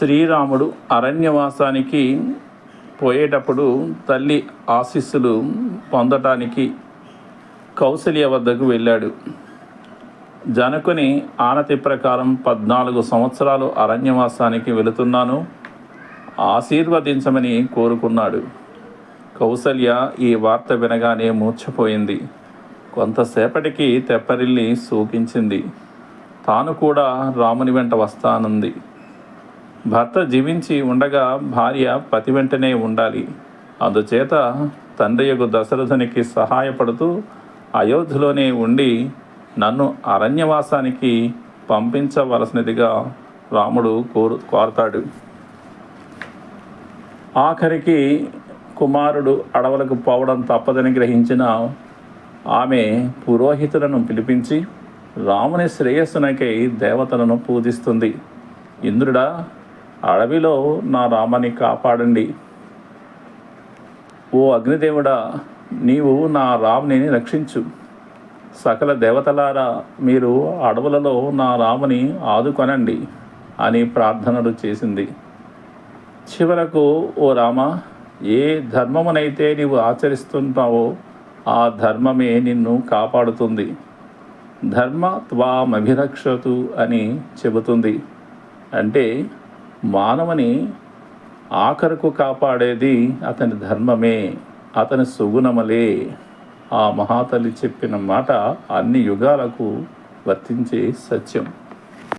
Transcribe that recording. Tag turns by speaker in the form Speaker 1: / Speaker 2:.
Speaker 1: శ్రీరాముడు అరణ్యవాసానికి పోయేటప్పుడు తల్లి ఆశీస్సులు పొందటానికి కౌసల్య వద్దకు వెళ్ళాడు. జనకుని ఆనతి ప్రకారం పద్నాలుగు సంవత్సరాలు అరణ్యవాసానికి వెళుతున్నాను. ఆశీర్వదించమని కోరుకున్నాడు. కౌసల్య ఈ వార్త వినగానే మూర్ఛపోయింది. కొంతసేపటికి తెప్పరిల్లి సూపించింది తాను కూడా రాముని వెంట వస్తానంది. భర్త జీవించి ఉండగా భార్య పతి వెంటనే ఉండాలి. అందుచేత తండ్రియగు దశరథునికి సహాయపడుతూ అయోధ్యలోనే ఉండి నన్ను అరణ్యవాసానికి పంపించవలసినదిగా రాముడు కోరు కోరతాడు. ఆఖరికి కుమారుడు అడవులకు పోవడం తప్పదని గ్రహించిన ఆమె పురోహితులను పిలిపించి రాముని శ్రేయస్సునకై దేవతలను పూజిస్తుంది. ఇంద్రుడా అడవిలో నా రామని కాపాడండి. ఓ అగ్నిదేవుడా నీవు నా రాముని రక్షించు. సకల దేవతలారా మీరు అడవులలో నా రాముని ఆదుకొనండి అని ప్రార్థనలు చేసింది. చివరకు ఓ రామ ఏ ధర్మమునైతే నీవు ఆచరిస్తుంటావో ఆ ధర్మమే నిన్ను కాపాడుతుంది. ధర్మ త్వామభిరక్షతు అని చెబుతుంది. అంటే మానవుని ఆఖరుకు కాపాడేది అతని ధర్మమే అతని సుగుణములే. ఆ మహాతల్లి చెప్పిన మాట అన్ని యుగాలకు వర్తించే సత్యం.